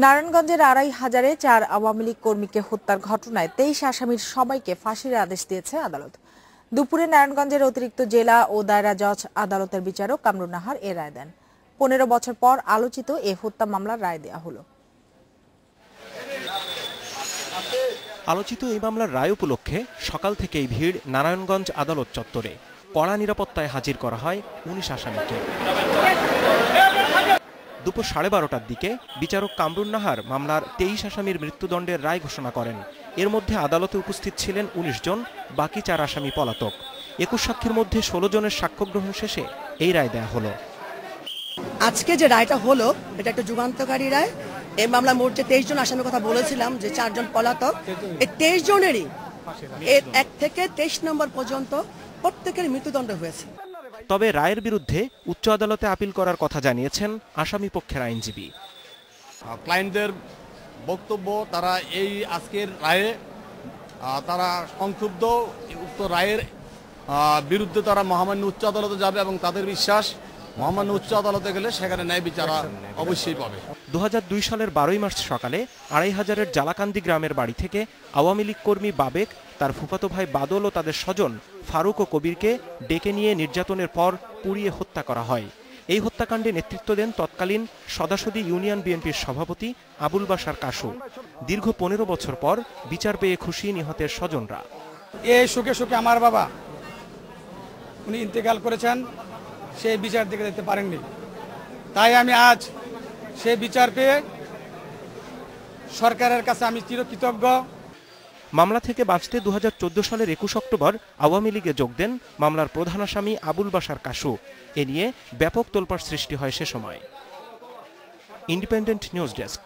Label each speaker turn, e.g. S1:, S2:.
S1: নারায়ণগঞ্জের আড়াই হাজারে চার আওয়ামী লীগ কর্মীকে হত্যার ঘটনায় তেইশ আসামির সবাইকে ফাঁসির আদেশ দিয়েছে আদালত। দুপুরে নারায়ণগঞ্জের অতিরিক্ত জেলা ও দায়রা জজ আদালতের বিচারক কামরুন নাহার এ রায় দেন। পনেরো বছর পর আলোচিত এ হত্যা মামলার রায় দেওয়া হলো।
S2: আলোচিত এই মামলার রায় উপলক্ষে সকাল থেকেই ভিড় নারায়ণগঞ্জ আদালত চত্বরে। কড়া নিরাপত্তায় হাজির করা হয় উনিশ আসামিকে। দুপুর সাড়ে বারোটার দিকে বিচারক কামরুন নাহার মামলার তেইশ আসামির মৃত্যুদণ্ডের রায় ঘোষণা করেন। এর মধ্যে আদালতে উপস্থিত ছিলেন উনিশ জন, বাকি চার আসামি পলাতক। একুশ সাক্ষীর মধ্যে ষোলো জনের সাক্ষ্য গ্রহণ শেষে এই রায় দেয়া হলো।
S3: আজকে যে রায়টা হলো, এটা একটা যুগান্তকারী রায়। এই মামলা যে তেইশ জন আসামির কথা বলেছিলাম, যে চারজন পলাতক, এই তেইশ জনেরই এর এক থেকে তেইশ নম্বর পর্যন্ত প্রত্যেকের মৃত্যুদণ্ড হয়েছে।
S2: তবে রায়ের বিরুদ্ধে উচ্চ আদালতে আপিল করার কথা জানিয়েছেন আসামি পক্ষের আইনজীবী।
S4: ক্লায়েন্টদের বক্তব্য, তারা এই আজকের রায়ে তারা সংক্ষুব্ধ, উক্ত রায়ের বিরুদ্ধে তারা মহামান্য উচ্চ আদালতে যাবে এবং তাদের বিশ্বাস মহামান্য উচ্চ আদালতে গেলে সেখানে ন্যায় বিচারা অবশ্যই পাবে।
S2: দুহাজার দুই সালের বারোই মার্চ সকালে আড়াই হাজারের জালাকান্দি গ্রামের বাড়ি থেকে আওয়ামী লীগ কর্মী বাবেক তার ফুফাতো ভাই বাদল ও তাদের স্বজন ফারুক ও কবিরকে ডেকে নিয়ে নির্যাতনের পর পুড়িয়ে হত্যা করা হয়। এই হত্যাকাণ্ডে নেতৃত্ব দেন তৎকালীন সদাসদি ইউনিয়ন বিএনপির সভাপতি আবুল বাসার কাশু দীর্ঘ পনেরো বছর পর বিচার পেয়ে খুশি নিহতের স্বজনরা।
S5: এই সুখে সুখে আমার বাবা উনি ইন্তেকাল করেছেন। সেই বিচার দিকে যেতে পারেননি। তাই আমি আজ সেই বিচার পেয়ে সরকারের কাছে আমি চিরকৃতজ্ঞ।
S2: মামলা থেকে বাঁচতে দু হাজার চোদ্দ সালের একুশ অক্টোবর আওয়ামী লীগে যোগ দেন মামলার প্রধান আসামি আবুল বাসার কাশু এ নিয়ে ব্যাপক তোলপাড় সৃষ্টি হয় সে সময়। Independent news desk.